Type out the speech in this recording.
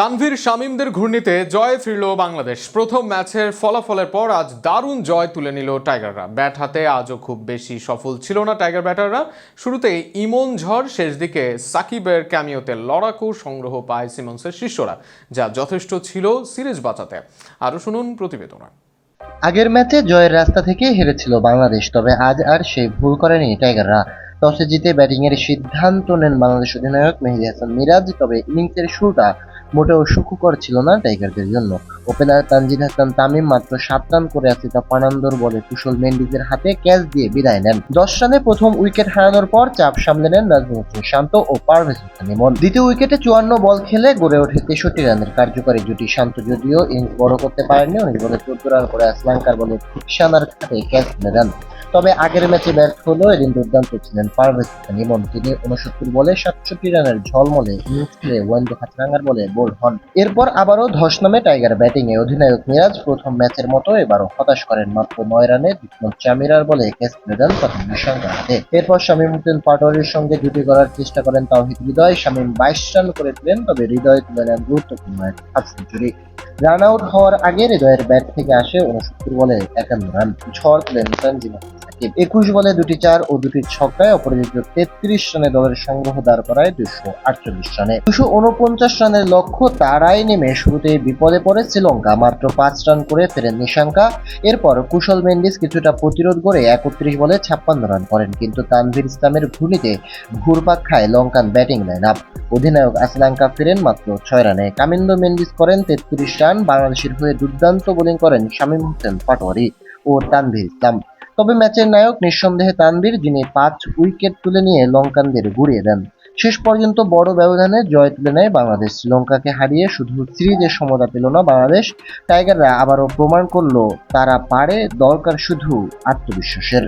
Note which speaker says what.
Speaker 1: তানভীর শামীমদের ঘূর্ণিতে জয় ফিরল বাংলাদেশ। প্রথম ম্যাচের ফলাফলের পর আজ দারুণ জয় তুলে নিল টাইগাররা। ব্যাট হাতে আজও খুব বেশি সফল ছিল না টাইগার ব্যাটাররা। শুরুতেই ইমন ঝড় শেষ দিকে সাকিবের ক্যামিওতে লড়াকু সংগ্রহ পায় সিমন্সের শিষ্যরা, যা যথেষ্ট ছিল সিরিজ বাঁচাতে। আরও শুনুন প্রতিবেদনা।
Speaker 2: আগের ম্যাচে জয়ের রাস্তা থেকে হেরেছিল বাংলাদেশ, তবে আজ আর সেই ভুল করেনি টাইগাররা। টসে জিতে ব্যাটিংয়ের সিদ্ধান্ত নেন বাংলাদেশ অধিনায়ক মেহেদী হাসান মিরাজ, তবে ইনিংসের শুরুটা মোটেও সুখকর ছিল না টাইগারদের জন্য। ওপেনার তানজিদ হাসান তামিম মাত্র সাত রান করে আসিফা ফার্নান্দোর বলে কুশল মেন্ডিজের হাতে ক্যাচ দিয়ে বিদায় নেন। দশ রানে প্রথম উইকেট হারানোর পর চাপ সামলে নেন নাজমুল শান্ত ও পারভেজ হোসেন দ্বিতীয় উইকেটে চুয়ান্ন বল খেলে গড়ে ওঠে তেষট্টি রানের কার্যকরী জুটি শান্ত যদিও ইনিংস বড় করতে পারেননি উনিশ বলে চোদ্দ রান করে শ্রীলঙ্কার বলে ফিকশানার খাতে ক্যাচ দেন। তবে আগের ম্যাচে ব্যর্থ হলেও এদিন দুর্দান্ত ছিলেন পারভেজ হোসেন ইমন তিনি উনসত্তর বলে সাতষট্টি রানের ঝলমলে ইনিংস খেলে ওয়েন্ডো হাতরাঙ্গার বলে বোল্ড হন। এরপর আবারও ধস নামে টাইগার ব্যাটিং এ অধিনায়ক মিরাজ প্রথম ম্যাচের মতো এবারও হতাশ করেন মাত্র নয় রানে দুশ্মন চামিরার বলে ক্যাচ তুলে দেন তখন নিশাঙ্কার হাতে। এরপর শামীম হোসেন পাটোয়ারির সঙ্গে জুটি করার চেষ্টা করেন তাওহিদ হৃদয়। শামীম বাইশ রান করে দিলেন তবে হৃদয় তুলে নেন গুরুত্বপূর্ণ এক হাফ সেঞ্চুরি। রান আউট হওয়ার আগে হৃদয়ের ব্যাট থেকে আসে উনসত্তর বলে একান্ন রান। ঝড় তুলেন হাসান সাকিব একুশ বলে দুটি চার ও দুটি ছক্কায় অপরাজিত তেত্রিশ রানে দলের সংগ্রহ দাঁড় করায় দুশো আটচল্লিশ রানে। দুশো উনপঞ্চাশ রানের লক্ষ্য তারাই নেমে শুরুতেই বিপদে পড়ে শ্রীলঙ্কা। মাত্র পাঁচ রান করে ফেরেন নিশাঙ্কা। এরপর কুশল মেন্ডিস কিছুটা প্রতিরোধ করে একত্রিশ বলে ছাপ্পান্ন রান করেন। কিন্তু তানভীর ইসলামের ঘূর্ণিতে ঘুরপাক খায় লঙ্কান ব্যাটিং লাইন আপ অধিনায়ক আসলাঙ্কা ফিরেন মাত্র ছয় রানে। কামিন্দো মেন্ডিস করেন তেত্রিশ রান। বাংলাদেশের হয়ে দুর্দান্ত বোলিং করেন শামীম হোসেন পাটোয়ারি ও তানভীর ইসলাম। তবে ম্যাচের নায়ক নিঃসন্দেহে তানবির যিনি পাঁচ উইকেট তুলে নিয়ে লঙ্কানদের ঘুরিয়ে দেন। শেষ পর্যন্ত বড় ব্যবধানে জয় তুলে নেয় বাংলাদেশ। শ্রীলঙ্কাকে হারিয়ে শুধু সিরিজের সমতা পেল না বাংলাদেশ। টাইগাররা আবারও প্রমাণ করল, তারা পারে, দরকার শুধু আত্মবিশ্বাসের।